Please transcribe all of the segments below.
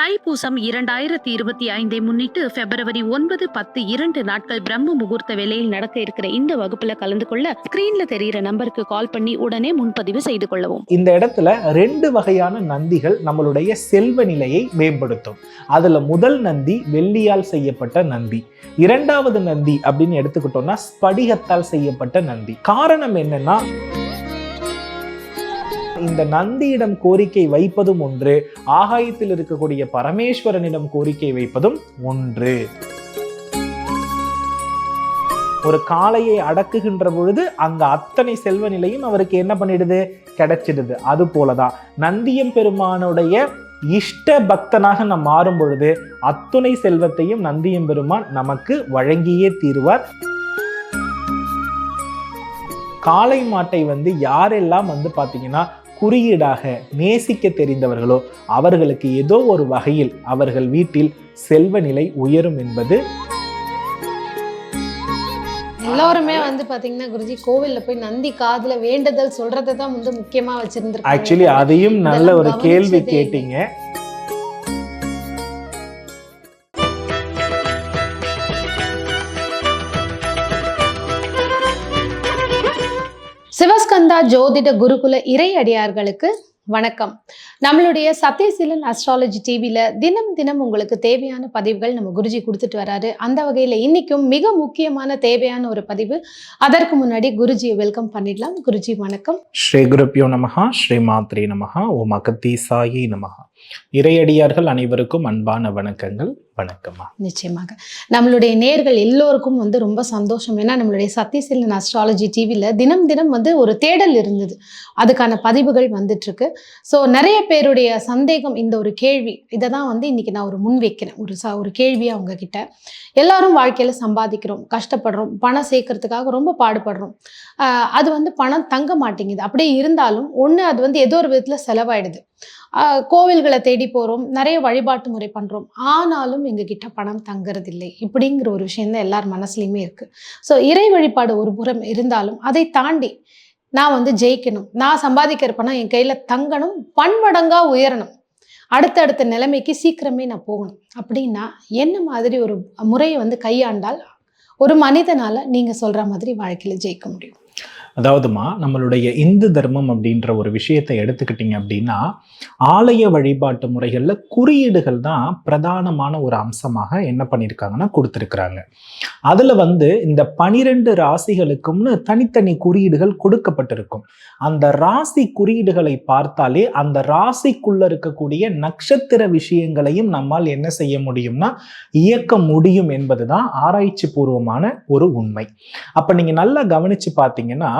தைப்பூசம் இரண்டாயிரத்தி இருபத்தி ஐந்தை முன்னிட்டு பிப்ரவரி ஒன்பது பத்து இரண்டு நாட்கள் பிரம்ம முகூர்த்த வேலையில் நடக்க இருக்கிற இந்த வகுப்புல கலந்து கொள்ள ஸ்கிரீன்ல தெரியிற நம்பருக்கு கால் பண்ணி உடனே முன்பதிவு செய்து கொள்ளவும். இந்த இடத்துல ரெண்டு வகையான நந்திகள் நம்மளுடைய செல்வ நிலையை மேம்படுத்தும். அதுல முதல் நந்தி வெள்ளியால் செய்யப்பட்ட நந்தி. இரண்டாவது நந்தி அப்படின்னு எடுத்துக்கிட்டோம்னா ஸ்படிகத்தால் செய்யப்பட்ட நந்தி. காரணம் என்னன்னா இந்த நந்தியிடம் கோரிக்கை வைப்பதும் ஒன்று ஆகாயத்தில் இருக்கக்கூடிய பரமேஸ்வரனிடம் கோரிக்கை வைப்பதும் ஒன்று. ஒரு காளையை அடக்குகின்ற பொழுது அங்க அத்தனை செல்வ நிலையும் அவருக்கு என்ன பண்ணிடுது? கிடைச்சிடுது. அது போலதான். நந்தியம் பெருமானுடைய இஷ்ட பக்தனாக நாம் மாறும் பொழுது அத்துணை செல்வத்தையும் நந்தியம் பெருமான் நமக்கு வழங்கியே தீருவார். காளை மாட்டை வந்து யாரெல்லாம் வந்து பாத்தீங்கன்னா குறியீடாக நேசிக்க தெரிந்தவர்களோ அவர்களுக்கு ஏதோ ஒரு வகையில் அவர்கள் வீட்டில் செல்வ நிலை உயரும் என்பது எல்லாருமே வந்து பாத்தீங்கன்னா குருஜி கோவில்ல போய் நந்தி காதுல வேண்டுதல் சொல்றதை தான் வந்து முக்கியமா வச்சிருந்திருக்காங்க ஆக்சுவலி அதையும் நல்ல ஒரு கேள்வி. கேட்டீங்க சிவகந்தா ஜோதிட குருகுல இறை அடியார்களுக்கு வணக்கம். நம்மளுடைய சத்யசீலன் அஸ்ட்ராலஜி டிவியில தினம் தினம் உங்களுக்கு தேவையான பதிவுகள் நம்ம குருஜி கொடுத்துட்டு வராரு. அந்த வகையில இன்னைக்கும் மிக முக்கியமான தேவையான ஒரு பதிவு. அதற்கு முன்னாடி குருஜியை வெல்கம் பண்ணிடலாம். குருஜி வணக்கம். ஸ்ரீ குருப்பியோ நமஹா ஸ்ரீ மாத்ரி நமஹா ஓம் அகத்தி சாயி நமஹா. இறையடியார்கள் அனைவருக்கும் அன்பான வணக்கங்கள் வணக்கம்மா. நிச்சயமாக. நம்மளுடைய நேர்கள் எல்லோருக்கும் வந்து ரொம்ப சந்தோஷம். ஏன்னா நம்மளுடைய சத்தியசீலன் அஸ்ட்ராலஜி டிவியில் தினம் தினம் வந்து ஒரு தேடல் இருந்தது. அதுக்கான பதிவுகள் வந்துட்டுருக்கு. ஸோ நிறைய பேருடைய சந்தேகம் இந்த ஒரு கேள்வி இதை தான் வந்து இன்னைக்கு நான் ஒரு முன் வைக்கிறேன் ஒரு ச ஒரு கேள்வி அவங்க கிட்ட எல்லாரும் வாழ்க்கையில் சம்பாதிக்கிறோம் கஷ்டப்படுறோம் பணம் சேர்க்கறதுக்காக ரொம்ப பாடுபடுறோம். அது வந்து பணம் தங்க மாட்டேங்குது. அப்படியே இருந்தாலும் ஒன்று அது வந்து ஏதோ ஒரு விதத்தில் செலவாயிடுது. கோவில்களை தேடி போகிறோம் நிறைய வழிபாட்டு முறை பண்ணுறோம் ஆனாலும் எங்ககிட்ட பணம் தங்குறதில்லை. இப்படிங்கிற ஒரு விஷயம் தான் எல்லார் மனசுலையுமே இருக்குது ஸோ இறை வழிபாடு ஒரு புறம் இருந்தாலும் அதை தாண்டி நான் வந்து ஜெயிக்கணும். நான் சம்பாதிக்கிற பணம் என் கையில் தங்கணும் பன்மடங்காக உயரணும். அடுத்தடுத்த நிலைமைக்கு சீக்கிரமே நான் போகணும். அப்படின்னா என்ன மாதிரி ஒரு முறையை வந்து கையாண்டால் ஒரு மனிதனால நீங்க சொல்ற மாதிரி வாழ்க்கையில் ஜெயிக்க முடியும். அதாவதுமா நம்மளுடைய இந்து தர்மம் அப்படின்ற ஒரு விஷயத்தை எடுத்துக்கிட்டீங்க அப்படின்னா ஆலய வழிபாட்டு முறைகளில் குறியீடுகள் தான் பிரதானமான ஒரு அம்சமாக என்ன பண்ணியிருக்காங்கன்னா கொடுத்துருக்குறாங்க. அதில் வந்து இந்த பனிரெண்டு ராசிகளுக்கும்னு தனித்தனி குறியீடுகள் கொடுக்கப்பட்டிருக்கும். அந்த ராசி குறியீடுகளை பார்த்தாலே அந்த ராசிக்குள்ள இருக்கக்கூடிய நட்சத்திர விஷயங்களையும் நம்மால் என்ன செய்ய முடியும்னா இயக்க முடியும் என்பதுதான் ஆராய்ச்சி பூர்வமான ஒரு உண்மை. அப்போ நீங்கள் நல்லா கவனிச்சு பார்த்தீங்கன்னா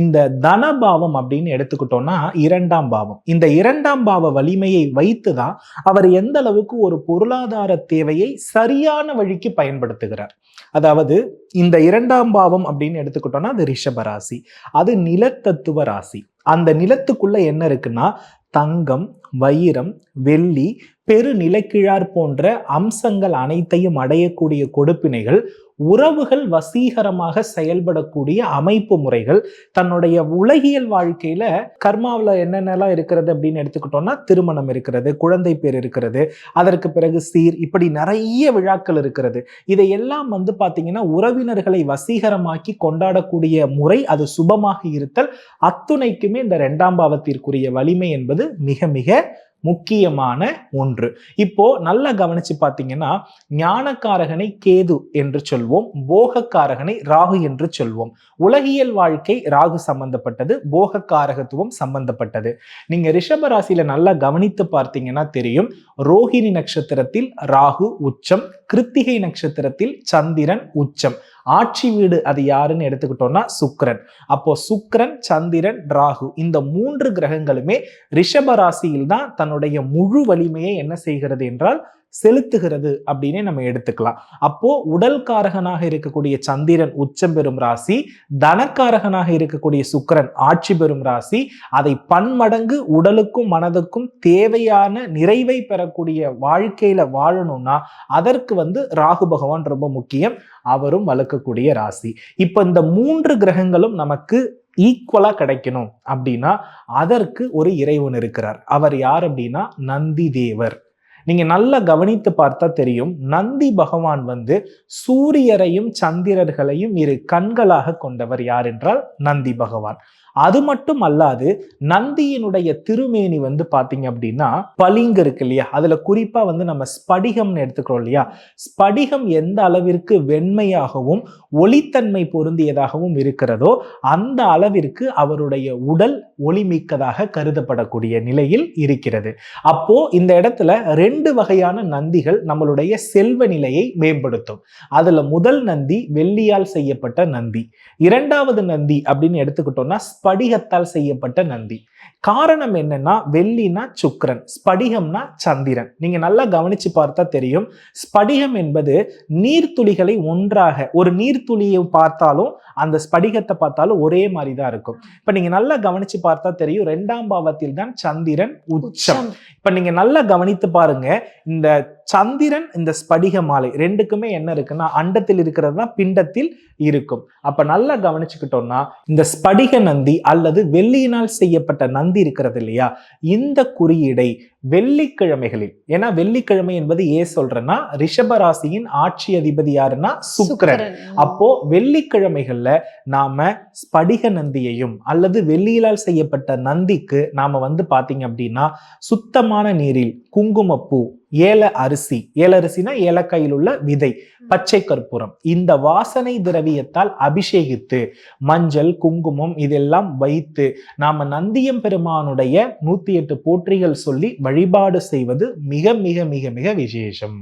இந்த தனபாவம் அப்படின்னு எடுத்துக்கிட்டோம்னா இரண்டாம் பாவம். இந்த இரண்டாம் பாவ வலிமையை வைத்து தான் அவர் எந்த அளவுக்கு ஒரு பொருளாதார தேவையை சரியான வழிக்கு பயன்படுத்துகிறார். அதாவது இந்த இரண்டாம் பாவம் அப்படின்னு எடுத்துக்கிட்டோம்னா அது ரிஷப ராசி அது நிலத்தத்துவ ராசி. அந்த நிலத்துக்குள்ள என்ன இருக்குன்னா தங்கம் வைரம் வெள்ளி பெரு நிலக்கிழார் போன்ற அம்சங்கள் அனைத்தையும் அடையக்கூடிய கொடுப்பினைகள் உறவுகள் வசீகரமாக செயல்படக்கூடிய அமைப்பு முறைகள் தன்னுடைய உலகியல் வாழ்க்கையில கர்மாவில் என்னென்னலாம் இருக்கிறது அப்படின்னு எடுத்துக்கிட்டோம்னா திருமணம் இருக்கிறது குழந்தை பேர் இருக்கிறது அதற்கு பிறகு சீர் இப்படி நிறைய விழாக்கள் இருக்கிறது. இதையெல்லாம் வந்து பார்த்தீங்கன்னா உறவினர்களை வசீகரமாக்கி கொண்டாடக்கூடிய முறை அது சுபமாக இருத்தல் அத்துணைக்குமே இந்த ரெண்டாம் பாவத்திற்குரிய வலிமை என்பது மிக மிக முக்கியமான ஒன்று. இப்போ நல்லா கவனிச்சு பார்த்தீங்கன்னா ஞானக்காரகனை கேது என்று சொல்வோம் போகக்காரகனை ராகு என்று சொல்வோம். உலகியல் வாழ்க்கை ராகு சம்பந்தப்பட்டது போகக்காரகத்துவம் சம்பந்தப்பட்டது. நீங்க ரிஷப ராசியில நல்லா கவனித்து பார்த்தீங்கன்னா தெரியும் ரோஹிணி நட்சத்திரத்தில் ராகு உச்சம் கிருத்திகை நட்சத்திரத்தில் சந்திரன் உச்சம். ஆட்சி வீடு அது யாருன்னு எடுத்துக்கிட்டோம்னா சுக்ரன் அப்போ சுக்ரன் சந்திரன் ராகு இந்த மூன்று கிரகங்களுமே ரிஷப ராசியில் தான் தன்னுடைய முழு வலிமையை என்ன செய்கிறது என்றால் செலுத்துகிறது அப்படின்னே நம்ம எடுத்துக்கலாம். அப்போ உடல் காரகனாக இருக்கக்கூடிய சந்திரன் உச்சம் பெறும் ராசி தனக்காரகனாக இருக்கக்கூடிய சுக்கிரன் ஆட்சி பெறும் ராசி அதை பன்மடங்கு உடலுக்கும் மனதுக்கும் தேவையான நிறைவை பெறக்கூடிய வாழ்க்கையில வாழணும்னா அதற்கு வந்து ராகு பகவான் ரொம்ப முக்கியம். அவரும் வளர்க்கக்கூடிய ராசி. இப்போ இந்த மூன்று கிரகங்களும் நமக்கு ஈக்குவலா கிடைக்கணும் அப்படின்னா அதற்கு ஒரு இறைவன் இருக்கிறார். அவர் யார் அப்படின்னா நந்தி தேவர். நீங்க நல்லா கவனித்து பார்த்தா தெரியும். நந்தி பகவான் வந்து சூரியரையும் சந்திரர்களையும் இரு கண்களாக கொண்டவர் யார் என்றால் நந்தி பகவான். அது மட்டும் அல்லாது நந்தியினுடைய திருமேனி வந்து பாத்தீங்க அப்படின்னா பளிங்கு இருக்கு இல்லையா? அதுல குறிப்பா வந்து நம்ம ஸ்படிகம்னு எடுத்துக்கிறோம் இல்லையா? ஸ்படிகம் எந்த அளவிற்கு வெண்மையாகவும் ஒளித்தன்மை பொருந்தியதாகவும் இருக்கிறதோ அந்த அளவிற்கு அவருடைய உடல் ஒளிமிக்கதாக கருதப்படக்கூடிய நிலையில் இருக்கிறது. அப்போ இந்த இடத்துல ரெண்டு வகையான நந்திகள் நம்மளுடைய செல்வ நிலையை மேம்படுத்தும். அதுல முதல் நந்தி வெள்ளியால் செய்யப்பட்ட நந்தி. இரண்டாவது நந்தி அப்படின்னு எடுத்துக்கிட்டோம்னா ஸ்படிகத்தால் செய்யப்பட்ட நந்தி. காரணம் என்னன்னா வெள்ளினா சுக்கிரன் ஸ்படிகம்னா சந்திரன். நீங்க நல்லா கவனிச்சு பார்த்தா தெரியும். ஸ்படிகம் என்பது நீர்த்துளிகளை ஒன்றாக ஒரு நீர்த்துளியை பார்த்தாலும் அந்த ஸ்படிகத்தை பார்த்தாலும் ஒரே மாதிரி தான் இருக்கும். இப்ப நீங்க நல்லா கவனிச்சு பார்த்தா தெரியும் ரெண்டாம் பாவத்தில் தான் சந்திரன் உச்சம். இப்ப நீங்க நல்லா கவனித்து பாருங்க இந்த சந்திரன் இந்த ஸ்படிக மாலை ரெண்டுக்குமே என்ன இருக்குன்னா அண்டத்தில் இருக்கிறது தான் பிண்டத்தில் இருக்கும். அப்ப நல்லா கவனிச்சுக்கிட்டோம்னா இந்த ஸ்படிக நந்தி அல்லது வெள்ளியினால் செய்யப்பட்ட நந்தி இருக்கிறது இல்லையா? இந்த குறியீடை வெள்ளிக்கிழமைகளில். ஏன்னா வெள்ளிக்கிழமை என்பது ஏன் சொல்றேன்னா ரிஷப ராசியின் ஆட்சி அதிபதி யாருன்னா சுக்கிரன். அப்போ வெள்ளிக்கிழமைகள்ல நாம ஸ்படிக நந்தியையும் அல்லது வெள்ளியிலால் செய்யப்பட்ட நந்திக்கு நாம வந்து பாத்தீங்க அப்படின்னா சுத்தமான நீரில் குங்குமப்பூ ஏல அரிசி ஏலரிசினா ஏலக்காயில் உள்ள விதை பச்சை கற்பூரம். இந்த வாசனை திரவியத்தால் அபிஷேகித்து மஞ்சள் குங்குமம் இதெல்லாம் வைத்து நாம நந்தியம் பெருமானுடைய நூத்தி எட்டு போற்றிகள் சொல்லி வழிபாடு செய்வது மிக மிக மிக மிக விசேஷம்.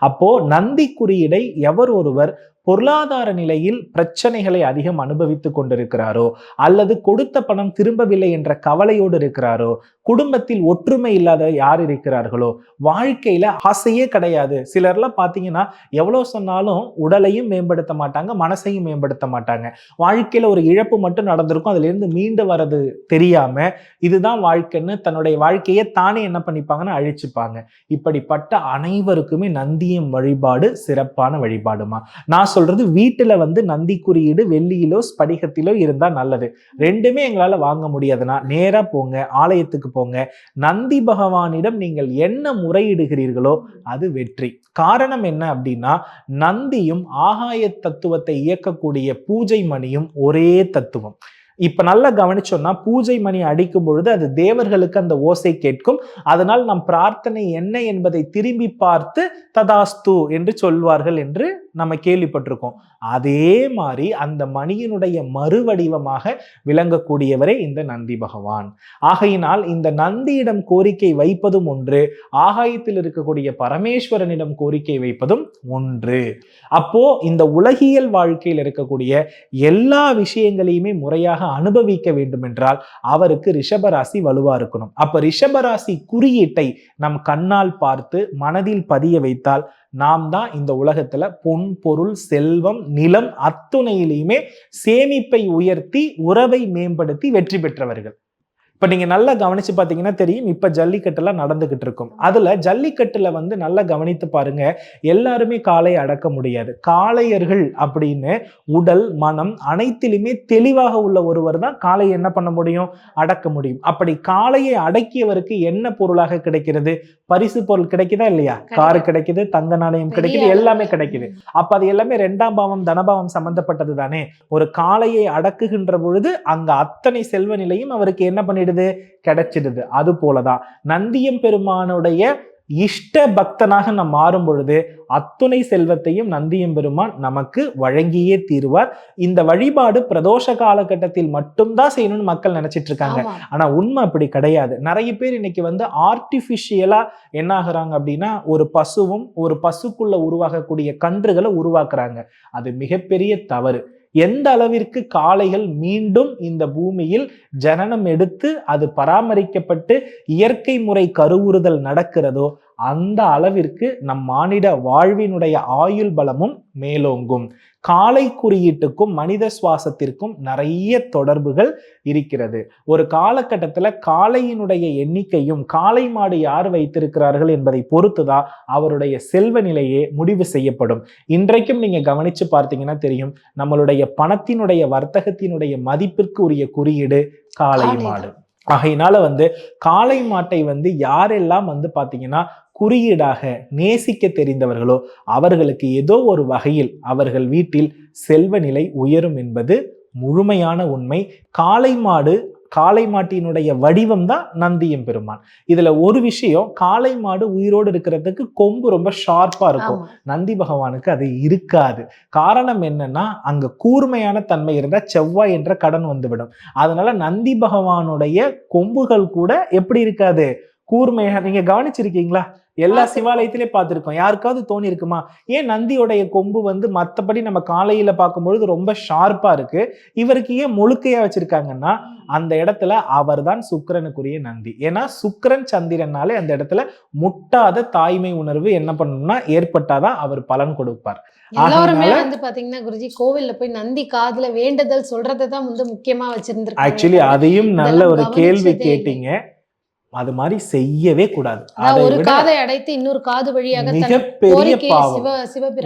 அப்போ நந்தி குறியீடை எவர் ஒருவர் பொருளாதார நிலையில் பிரச்சனைகளை அதிகம் அனுபவித்துக் கொண்டிருக்கிறாரோ அல்லது கொடுத்த பணம் திரும்பவில்லை என்ற கவலையோடு இருக்கிறாரோ குடும்பத்தில் ஒற்றுமை இல்லாத யார் இருக்கிறார்களோ? வாழ்க்கையில ஆசையே கிடையாது. சிலர்லாம் பாத்தீங்கன்னா எவ்வளவு சொன்னாலும் உடலையும் மேம்படுத்த மாட்டாங்க மனசையும் மேம்படுத்த மாட்டாங்க. வாழ்க்கையில ஒரு இழப்பு மட்டும் நடந்திருக்கும் அதுல இருந்து மீண்டு வர்றது தெரியாம இதுதான் வாழ்க்கைன்னு தன்னுடைய வாழ்க்கையை தானே என்ன பண்ணிப்பாங்கன்னா அழிச்சுப்பாங்க. இப்படிப்பட்ட அனைவருக்குமே நந்தியம் வழிபாடு சிறப்பான வழிபாடுமா. நான் சொல்றது வீட்டுல வந்து நந்தி குறியீடு வெள்ளியிலோ ஸ்படிகத்திலோ இருந்தா நல்லது. ரெண்டுமே எங்களால வாங்க முடியாதுன்னா நேரா போங்க ஆலயத்துக்கு போங்க. நந்தி பகவானிடம் நீங்கள் என்ன முறையிடுகிறீர்களோ அது வெற்றி. காரணம் என்ன அப்படின்னா நந்தியும் ஆகாய தத்துவத்தை இயக்கக்கூடிய பூஜை மணியும் ஒரே தத்துவம். இப்ப நல்லா கவனிச்சோம்னா பூஜை மணி அடிக்கும் பொழுது அது தேவர்களுக்கு அந்த ஓசை கேட்கும். அதனால் நம் பிரார்த்தனை என்ன என்பதை திரும்பி பார்த்து ததாஸ்து என்று சொல்வார்கள் என்று நம்ம கேள்விப்பட்டிருக்கோம். அதே மாதிரி அந்த மணியினுடைய மறுவடிவமாக விளங்கக்கூடியவரே இந்த நந்தி பகவான். ஆகையினால் இந்த நந்தியிடம் கோரிக்கை வைப்பதும் ஒன்று ஆகாயத்தில் இருக்கக்கூடிய பரமேஸ்வரனிடம் கோரிக்கை வைப்பதும் ஒன்று. அப்போ இந்த உலகியல் வாழ்க்கையில் இருக்கக்கூடிய எல்லா விஷயங்களையுமே முறையாக அனுபவிக்க வேண்டும் என்றால் அவருக்கு ரிஷபராசி வலுவா இருக்கணும். அப்ப ரிஷபராசி குறியீட்டை நம் கண்ணால் பார்த்து மனதில் பதிய வைத்தால் நாம் தான் இந்த உலகத்துல பொன் பொருள் செல்வம் நிலம் அத்துணையிலையுமே சேமிப்பை உயர்த்தி உறவை மேம்படுத்தி வெற்றி பெற்றவர்கள். இப்ப நீங்க நல்லா கவனிச்சு பாத்தீங்கன்னா தெரியும் இப்ப ஜல்லிக்கட்டுலாம் நடந்துகிட்டு இருக்கும். அதுல ஜல்லிக்கட்டுல வந்து நல்லா கவனித்து பாருங்க எல்லாருமே காலை அடக்க முடியாது. காளையர்கள் அப்படின்னு உடல் மனம் அனைத்திலுமே தெளிவாக உள்ள ஒருவர் தான் காளையை என்ன பண்ண முடியும்? அடக்க முடியும். அப்படி காளையை அடக்கியவருக்கு என்ன பொருளாக கிடைக்கிறது? பரிசு பொருள் கிடைக்குதா இல்லையா? காரு கிடைக்குது தங்க நாணயம் கிடைக்குது எல்லாமே. கிடைக்குது. அப்ப அது எல்லாமே ரெண்டாம் பாவம் தனபாவம் சம்பந்தப்பட்டது தானே? ஒரு காளையை அடக்குகின்ற பொழுது அங்க அத்தனை செல்வ நிலையும் அவருக்கு என்ன பண்ணிடுது? கிடைச்சிடுது. அது போலதான். நந்தியம் பெருமானுடைய இஷ்ட பக்தனாக நாம் மாறும் பொழுது அத்துணை செல்வத்தையும் நந்தியம் பெருமான் நமக்கு வழங்கியே தீருவார். இந்த வழிபாடு பிரதோஷ காலகட்டத்தில் மட்டும்தான் செய்யணும்னு மக்கள் நினைச்சிட்டு இருக்காங்க. ஆனா உண்மை அப்படி கிடையாது. நிறைய பேர் இன்னைக்கு வந்து ஆர்டிஃபிஷியலா என்ன ஆகுறாங்க அப்படின்னா ஒரு பசுவும் ஒரு பசுக்குள்ள உருவாகக்கூடிய கன்றுகளை உருவாக்குறாங்க. அது மிகப்பெரிய தவறு. எந்த அளவிற்கு காளைகள் மீண்டும் இந்த பூமியில் ஜனனம் எடுத்து அது பராமரிக்கப்பட்டு இயற்கை முறை கருவுறுதல் நடக்கிறதோ அந்த அளவிற்கு நம் மானிட வாழ்வினுடைய ஆயுள் பலமும் மேலோங்கும். காளை குறியீட்டுக்கும் மனித சுவாசத்திற்கும் நிறைய தொடர்புகள் இருக்கிறது. ஒரு காலகட்டத்துல காளையினுடைய எண்ணிக்கையும் காளை மாடு யார் வைத்திருக்கிறார்கள் என்பதை பொறுத்துதான் அவருடைய செல்வ நிலையே முடிவு செய்யப்படும். இன்றைக்கும் நீங்க கவனிச்சு பார்த்தீங்கன்னா தெரியும் நம்மளுடைய பணத்தினுடைய வர்த்தகத்தினுடைய மதிப்பிற்கு உரிய குறியீடு காளை மாடு. ஆகையினால வந்து காளை மாட்டை வந்து யாரெல்லாம் வந்து பார்த்தீங்கன்னா குறியீடாக நேசிக்க தெரிந்தவர்களோ அவர்களுக்கு ஏதோ ஒரு வகையில் அவர்கள் வீட்டில் செல்வ நிலை உயரும் என்பது முழுமையான உண்மை. காளை மாடு காளை மாட்டினுடைய வடிவம் தான் நந்தியம் பெருமான். இதுல ஒரு விஷயம் காளை மாடு உயிரோடு இருக்கிறதுக்கு கொம்பு ரொம்ப ஷார்ப்பா இருக்கும். நந்தி பகவானுக்கு அது இருக்காது. காரணம் என்னன்னா அங்க கூர்மையான தன்மை இருந்தா செவ்வாய் என்ற கடன் வந்துவிடும். அதனால நந்தி பகவானுடைய கொம்புகள் கூட எப்படி இருக்காது? கூர்மையா நீங்க கவனிச்சிருக்கீங்களா? எல்லா பார்த்திருக்கோம். சிவாலயத்திலே பார்த்திருக்கோம். யாருக்காவது தோணி இருக்குமா? ஏன் நந்தியோடைய கொம்பு வந்து மத்தபடி நம்ம காலையில பார்க்கும்பொழுது ரொம்ப ஷார்ப்பா இருக்கு. இவருக்கு ஏன் முழுக்கையா வச்சிருக்காங்கன்னா அந்த இடத்துல அவர்தான் சுக்கிரனுக்குரிய நந்தி. ஏன்னா சுக்கிரன் சந்திரனாலே அந்த இடத்துல முட்டாத தாய்மை உணர்வு என்ன பண்ணணும்னா ஏற்பட்டாதான் அவர் பலன் கொடுப்பார். எல்லாருமே வந்து பாத்தீங்கன்னா குருஜி கோவில்ல போய் நந்தி காதுல வேண்டுதல் சொல்றதை தான் வந்து முக்கியமா வச்சிருந்திருக்காங்க. ஆக்சுவலி அதையும் நல்ல ஒரு கேள்வி. கேட்டீங்க. அது மாதிரி செய்யவே கூடாது. ஒரு காதை அடைத்து இன்னொரு காது வழியாக மிகப்பெரிய பாவம்.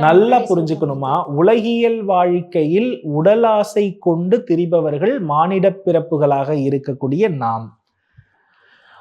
நல்லா புரிஞ்சுக்கணுமா. உலகியல் வாழ்க்கையில் உடலாசை கொண்டு திரிபவர்கள் மானிட பிறப்புகளாக இருக்கக்கூடிய நாம்.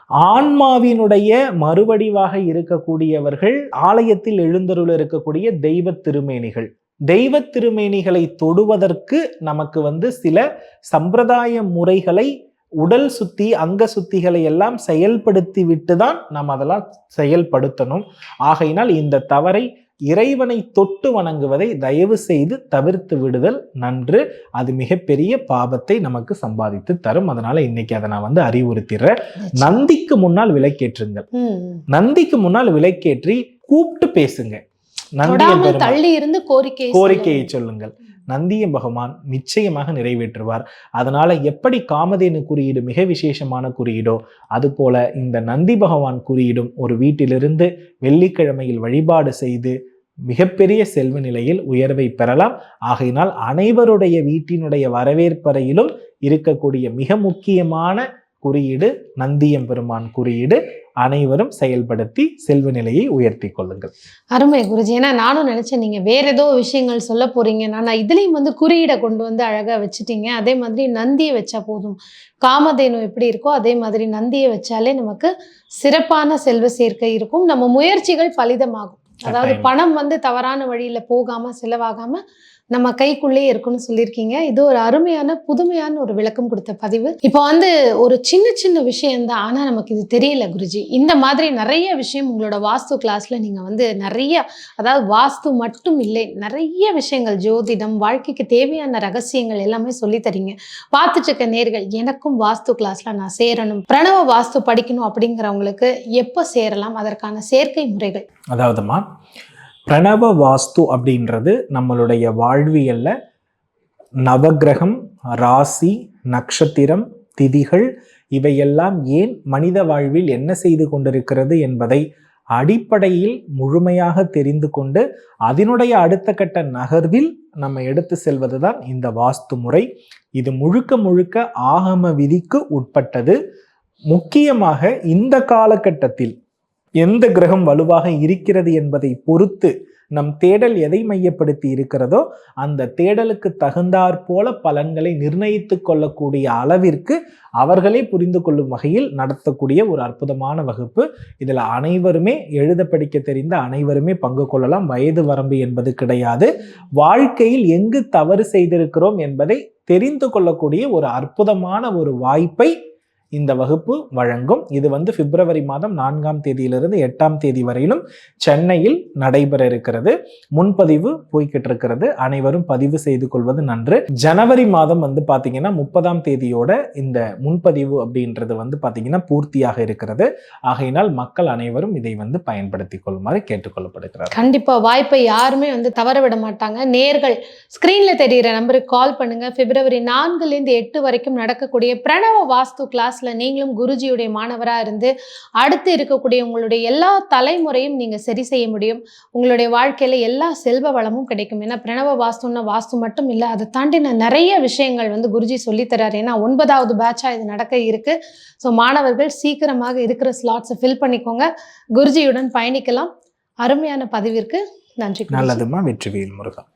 ஆன்மாவினுடைய மறுவடிவாக இருக்கக்கூடியவர்கள் ஆலயத்தில் எழுந்தருள் இருக்கக்கூடிய தெய்வ திருமேனிகள். தெய்வ திருமேனிகளை தொடுவதற்கு நமக்கு வந்து சில சம்பிரதாய முறைகளை உடல் சுத்தி அங்க சுத்திகளை எல்லாம் செயல்படுத்தி விட்டு தான் நாம் அதெல்லாம் செயல்படுத்தணும். ஆகையினால் இந்த தவறை இறைவனை தொட்டு வணங்குவதை தயவு செய்து தவிர்த்து விடுதல் நன்று. அது மிகப்பெரிய பாபத்தை நமக்கு சம்பாதித்து தரும். அதனால இன்னைக்கு அதை நான் வந்து அறிவுறுத்திடுறேன். நந்திக்கு முன்னால் ம். நந்திக்கு முன்னால் விளக்கேற்றி கூப்பிட்டு பேசுங்க. பெருமாள் தள்ளி இருந்து கோரிக்கை கோரிக்கையை சொல்லுங்கள். நந்திய பகவான் நிச்சயமாக நிறைவேற்றுவார். அதனால எப்படி காமதேனு குறியீடு மிக விசேஷமான குறியீடோ அதுபோல இந்த நந்தி பகவான் குறியீடும் ஒரு வீட்டிலிருந்து வெள்ளிக்கிழமையில் வழிபாடு செய்து மிகப்பெரிய செல்வ நிலையில் உயர்வை பெறலாம். ஆகையினால் அனைவருடைய வீட்டினுடைய வரவேற்பறையிலும் இருக்கக்கூடிய மிக முக்கியமான குறியீடு நந்தியம் பெருமான் குறியீடு அனைவரும் செயல்படுத்தி செல்வ நிலையை உயர்த்தி கொள்ளுங்கள். அருமை குருஜி. ஏன்னா நானும் நினைச்சேன் நீங்க வேற ஏதோ விஷயங்கள் சொல்ல போறீங்க. நான் இதுலயும் வந்து குறியீடை கொண்டு வந்து அழகா வச்சுட்டீங்க. அதே மாதிரி நந்தியை வச்சா போதும். காமதேனு எப்படி இருக்கோ அதே மாதிரி நந்தியை வச்சாலே நமக்கு சிறப்பான செல்வ சேர்க்கை இருக்கும். நம்ம முயற்சிகள் பலிதமாகும் அதாவது. பணம் வந்து தவறான வழியில போகாம செலவாகாம நம்ம கைக்குள்ளே இருக்கும்னு சொல்லியிருக்கீங்க. இது ஒரு அருமையான புதுமையான ஒரு விளக்கம் கொடுத்த பதிவு. இப்போ வந்து ஒரு சின்ன சின்ன விஷயம்தான். ஆனா நமக்கு இது தெரியல குருஜி. இந்த மாதிரி நிறைய விஷயம் உங்களோட வாஸ்து கிளாஸ்ல நீங்க வந்து நிறைய அதாவது வாஸ்து மட்டும் இல்லை நிறைய விஷயங்கள் ஜோதிடம் வாழ்க்கைக்கு தேவையான ரகசியங்கள் எல்லாமே சொல்லி தரீங்க பார்த்துட்டு இருக்க நேர்கள் எனக்கும் வாஸ்து கிளாஸ்ல நான் சேரணும். பிரணவ வாஸ்து படிக்கணும் அப்படிங்கிறவங்களுக்கு எப்போ சேரலாம்? அதற்கான சேர்க்கை முறைகள். அதாவதுமா பிரணவ வாஸ்து அப்படின்றது நம்மளுடைய வாழ்வியலில் நவக்கிரகம் ராசி நட்சத்திரம் திதிகள் இவையெல்லாம் ஏன் மனித வாழ்வில் என்ன செய்து கொண்டிருக்கிறது என்பதை அடிப்படையில் முழுமையாக தெரிந்து கொண்டு அதனுடைய அடுத்த கட்ட நகர்வில் நம்ம எடுத்து செல்வதுதான் இந்த வாஸ்து முறை. இது முழுக்க முழுக்க ஆகம விதிக்கு உட்பட்டது. முக்கியமாக இந்த காலகட்டத்தில் எந்த கிரகம் வலுவாக இருக்கிறது என்பதை பொறுத்து நம் தேடல் எதை மையப்படுத்தி இருக்கிறதோ அந்த தேடலுக்கு தகுந்தாற் போல பலன்களை நிர்ணயித்து கொள்ளக்கூடிய அளவிற்கு அவர்களே புரிந்து கொள்ளும் வகையில் நடத்தக்கூடிய ஒரு அற்புதமான வகுப்பு. இதில் அனைவருமே எழுத படிக்க தெரிந்த அனைவருமே பங்கு கொள்ளலாம். வயது வரம்பு என்பது கிடையாது. வாழ்க்கையில் எங்கு தவறு செய்திருக்கிறோம் என்பதை தெரிந்து கொள்ளக்கூடிய ஒரு அற்புதமான ஒரு வாய்ப்பை இந்த வகுப்பு வழங்கும். இது வந்து பிப்ரவரி மாதம் நான்காம் தேதியிலிருந்து எட்டாம் தேதி வரையிலும் சென்னையில் நடைபெற இருக்கிறது. முன்பதிவு போய்கிட்டு இருக்கிறது. அனைவரும் பதிவு செய்து கொள்வது நன்று. ஜனவரி மாதம் வந்து பார்த்தீங்கன்னா முப்பதாம் தேதியோட இந்த முன்பதிவு அப்படின்றது வந்து பார்த்தீங்கன்னா பூர்த்தியாக இருக்கிறது. ஆகையினால் மக்கள் அனைவரும் இதை வந்து பயன்படுத்தி கொள்ளுமாறு கேட்டுக்கொள்ளப்படுகிறார் கண்டிப்பா. வாய்ப்பை யாருமே வந்து தவற விட மாட்டாங்க. நேர்கள் ஸ்கிரீன்ல தெரியிற நம்பருக்கு கால் பண்ணுங்க. பிப்ரவரி நான்குல இருந்து எட்டு வரைக்கும் நடக்கக்கூடிய பிரணவ வாஸ்து கிளாஸ் கிளாஸில் நீங்களும் குருஜியுடைய மாணவரா இருந்து அடுத்து இருக்கக்கூடிய உங்களுடைய எல்லா தலைமுறையும் நீங்க சரி செய்ய முடியும். உங்களுடைய வாழ்க்கையில எல்லா செல்வ வளமும் கிடைக்கும். ஏன்னா பிரணவ வாஸ்துன்னா வாஸ்து மட்டும் இல்லை அதை தாண்டின நிறைய விஷயங்கள் வந்து குருஜி சொல்லித்தராரு ஏன்னா ஒன்பதாவது பேட்சாக இது நடக்க இருக்கு. ஸோ மாணவர்கள் சீக்கிரமாக இருக்கிற ஸ்லாட்ஸை ஃபில் பண்ணிக்கோங்க. குருஜியுடன் பயணிக்கலாம். அருமையான பதிவிற்கு நன்றி நல்லதுமா வெற்றிவேல் முருகன்